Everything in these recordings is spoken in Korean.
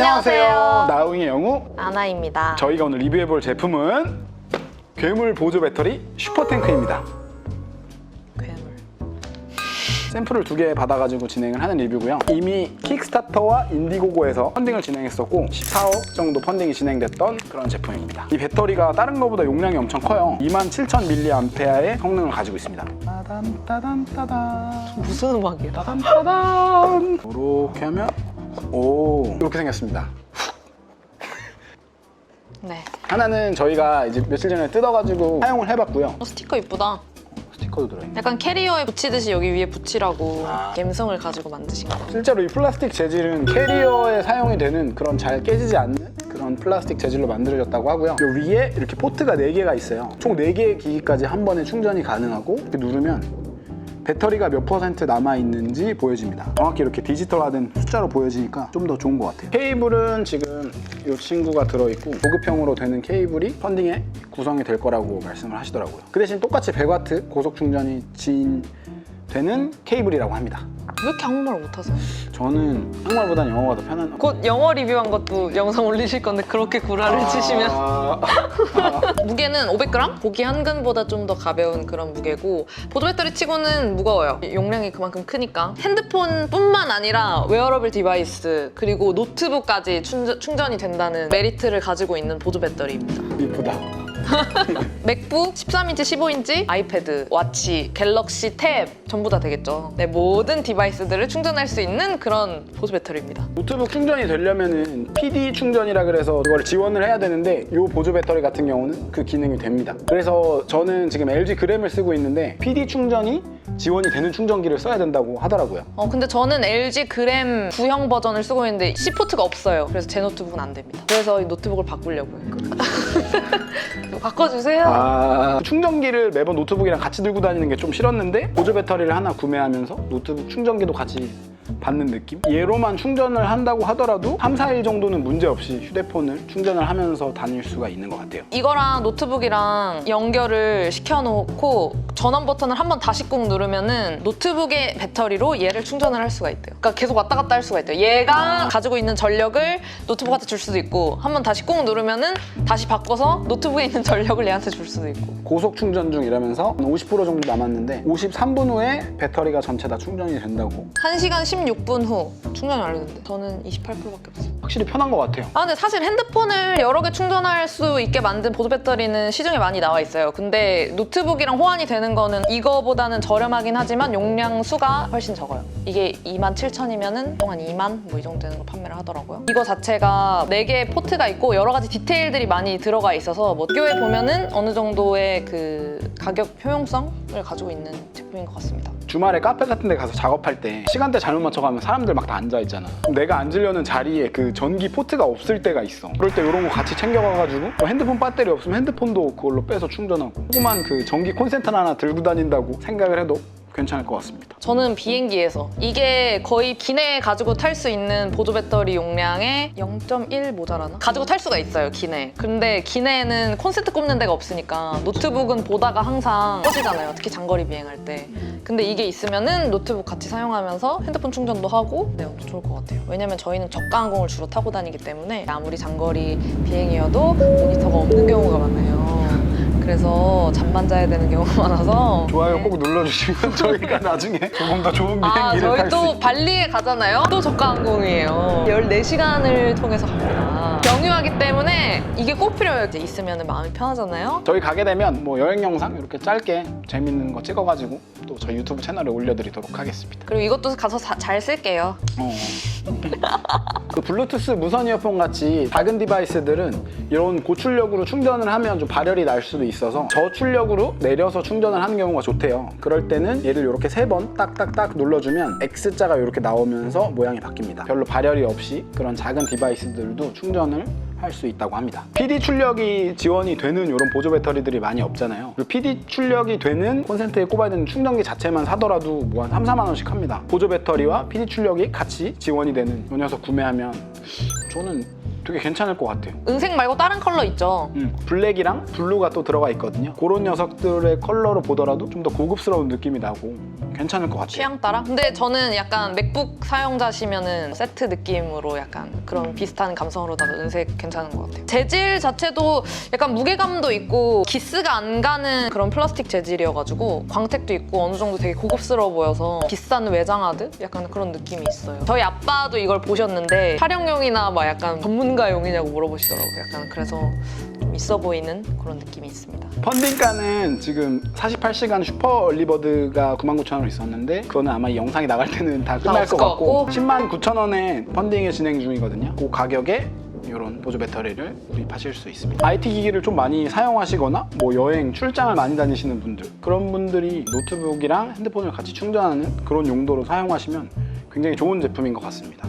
안녕하세요. 나우잉의 영우. 아나입니다. 저희가 오늘 리뷰해볼 제품은 괴물 보조 배터리 슈퍼탱크입니다. 괴물. 샘플을 두 개 받아가지고 진행을 하는 리뷰고요. 이미 킥스타터와 인디고고에서 펀딩을 진행했었고 14억 정도 펀딩이 진행됐던 그런 제품입니다. 이 배터리가 다른 것보다 용량이 엄청 커요. 27,000mAh의 성능을 가지고 있습니다. 따단 따단 따단 무슨 음악이야? 따단 따단 이렇게 하면 오 이렇게 생겼습니다. 네. 하나는 저희가 이제 며칠 전에 뜯어가지고 사용을 해봤고요. 어, 스티커 이쁘다. 스티커도 들어있네. 약간 캐리어에 붙이듯이 여기 위에 붙이라고 아. 감성을 가지고 만드신 거. 실제로 이 플라스틱 재질은 캐리어에 사용이 되는 그런 잘 깨지지 않는 그런 플라스틱 재질로 만들어졌다고 하고요. 이 위에 이렇게 포트가 4개가 있어요. 총 4개의 기기까지 한 번에 충전이 가능하고 이렇게 누르면 배터리가 몇 퍼센트 남아있는지 보여집니다. 정확히 이렇게 디지털화된 숫자로 보여지니까 좀 더 좋은 것 같아요. 케이블은 지금 이 친구가 들어있고 보급형으로 되는 케이블이 펀딩에 구성이 될 거라고 말씀을 하시더라고요. 그 대신 똑같이 100W 고속 충전이 지인 되는 케이블이라고 합니다. 왜 이렇게 한국말 못하세요? 저는 한국말보다는 영어가 더 편한. 곧 영어 리뷰한 것도 영상 올리실 건데 그렇게 구라를 치시면 아, 무게는 500g? 고기 한 근보다 좀 더 가벼운 그런 무게고 보조 배터리 치고는 무거워요. 용량이 그만큼 크니까 핸드폰뿐만 아니라 웨어러블 디바이스 그리고 노트북까지 충전, 충전이 된다는 메리트를 가지고 있는 보조 배터리입니다. 이쁘다. 맥북 13인치, 15인치, 아이패드, 와치, 갤럭시 탭 전부 다 되겠죠. 네, 모든 디바이스들을 충전할 수 있는 그런 보조 배터리입니다. 노트북 충전이 되려면은 PD 충전이라 그래서 그걸 지원을 해야 되는데 이 보조 배터리 같은 경우는 그 기능이 됩니다. 그래서 저는 지금 LG 그램을 쓰고 있는데 PD 충전이 지원이 되는 충전기를 써야 된다고 하더라고요. 어, 근데 저는 LG 그램 구형 버전을 쓰고 있는데 C 포트가 없어요. 그래서 제 노트북은 안 됩니다. 그래서 이 노트북을 바꾸려고요. 바꿔주세요. 아, 충전기를 매번 노트북이랑 같이 들고 다니는 게 좀 싫었는데 보조 배터리를 하나 구매하면서 노트북 충전기도 같이 받는 느낌? 얘로만 충전을 한다고 하더라도 3, 4일 정도는 문제없이 휴대폰을 충전을 하면서 다닐 수가 있는 것 같아요. 이거랑 노트북이랑 연결을 시켜놓고 전원 버튼을 한 번 다시 꾹 누르면은 노트북의 배터리로 얘를 충전을 할 수가 있대요. 그러니까 계속 왔다 갔다 할 수가 있대요. 얘가 가지고 있는 전력을 노트북한테 줄 수도 있고 한 번 다시 꾹 누르면은 다시 바꿔서 노트북에 있는 전력을 얘한테 줄 수도 있고. 고속 충전 중 이러면서 50% 정도 남았는데 53분 후에 배터리가 전체 다 충전이 된다고 1시간 16분 후 충전이 완료됐는데 저는 28%밖에 없어요. 확실히 편한 것 같아요. 아 근데 사실 핸드폰을 여러 개 충전할 수 있게 만든 보조 배터리는 시중에 많이 나와 있어요. 근데 노트북이랑 호환이 되는 거는 이거보다는 저렴하긴 하지만 용량 수가 훨씬 적어요. 이게 27,000이면은 동안 2만 뭐 이 정도 되는 걸 판매를 하더라고요. 이거 자체가 4개의 포트가 있고 여러 가지 디테일들이 많이 들어가 있어서 뭐 비교해 보면은 어느 정도의 그 가격 효용성을 가지고 있는 제품인 것 같습니다. 주말에 카페 같은 데 가서 작업할 때 시간대 잘못 맞춰가면 사람들 막 다 앉아있잖아. 내가 앉으려는 자리에 그 전기 포트가 없을 때가 있어. 그럴 때 이런 거 같이 챙겨가가지고 뭐 핸드폰 배터리 없으면 핸드폰도 그걸로 빼서 충전하고 조그만 그 전기 콘센트 하나 들고 다닌다고 생각을 해도 괜찮을 것 같습니다. 저는 비행기에서 이게 거의 기내에 가지고 탈 수 있는 보조 배터리 용량의 0.1 모자라나? 가지고 탈 수가 있어요 기내. 근데 기내에는 콘센트 꼽는 데가 없으니까 노트북은 보다가 항상 꺼지잖아요. 특히 장거리 비행할 때. 근데 이게 있으면은 노트북 같이 사용하면서 핸드폰 충전도 하고 네, 엄청 좋을 것 같아요. 왜냐면 저희는 저가 항공을 주로 타고 다니기 때문에 아무리 장거리 비행이어도 모니터가 없는 경우가 많아요. 그래서 잠만 자야 되는 경우가 많아서 좋아요 네. 꼭 눌러주시면 저희가 나중에 조금 더 좋은 아, 비행기를 저희 탈 수 또 있게 발리에 가잖아요. 또 저가 항공이에요. 14시간을 통해서 갑니다. 경유하기 때문에 이게 꼭 필요해요. 이제 있으면 마음이 편하잖아요. 저희 가게 되면 뭐 여행 영상 이렇게 짧게 재밌는 거 찍어가지고 또 저희 유튜브 채널에 올려드리도록 하겠습니다. 그리고 이것도 가서 사- 잘 쓸게요. 어. 그 블루투스 무선 이어폰 같이 작은 디바이스들은 이런 고출력으로 충전을 하면 좀 발열이 날 수도 있어서 저출력으로 내려서 충전을 하는 경우가 좋대요. 그럴 때는 얘를 이렇게 세 번 딱딱딱 눌러주면 X자가 이렇게 나오면서 모양이 바뀝니다. 별로 발열이 없이 그런 작은 디바이스들도 충전을 할 수 있다고 합니다. PD 출력이 지원이 되는 이런 보조 배터리들이 많이 없잖아요. 그리고 PD 출력이 되는 콘센트에 꼽아야 되는 충전기 자체만 사더라도 뭐 한 3, 4만 원씩 합니다. 보조 배터리와 PD 출력이 같이 지원이 되는 이 녀석 구매하면 저는 되게 괜찮을 것 같아요. 은색 말고 다른 컬러 있죠? 음, 블랙이랑 블루가 또 들어가 있거든요. 그런 녀석들의 컬러로 보더라도 좀 더 고급스러운 느낌이 나고 괜찮을 것 같아요. 취향 따라? 근데 저는 약간 맥북 사용자시면은 세트 느낌으로 약간 그런 비슷한 감성으로다가 은색 괜찮은 것 같아요. 재질 자체도 약간 무게감도 있고 기스가 안 가는 그런 플라스틱 재질이어가지고 광택도 있고 어느 정도 되게 고급스러워 보여서 비싼 외장하드? 약간 그런 느낌이 있어요. 저희 아빠도 이걸 보셨는데 촬영용이나 막 약간 전문 가용이냐고 물어보시더라고요. 약간 그래서 좀 있어 보이는 그런 느낌이 있습니다. 펀딩가는 지금 48시간 슈퍼 얼리버드가 99,000원 있었는데 그거는 아마 이 영상이 나갈 때는 다 끝날 없을 것것 같고 같고. 10만 9천원에 펀딩이 진행 중이거든요. 그 가격에 이런 보조 배터리를 구입하실 수 있습니다. IT 기기를 좀 많이 사용하시거나 뭐 여행, 출장을 많이 다니시는 분들 그런 분들이 노트북이랑 핸드폰을 같이 충전하는 그런 용도로 사용하시면 굉장히 좋은 제품인 것 같습니다.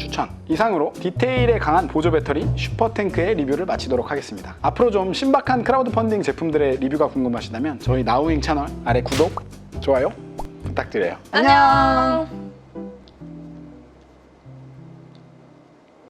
추천. 이상으로 디테일에 강한 보조 배터리 슈퍼탱크의 리뷰를 마치도록 하겠습니다. 앞으로 좀 신박한 크라우드 펀딩 제품들의 리뷰가 궁금하시다면 저희 나우잉 채널 아래 구독, 좋아요 부탁드려요. 안녕.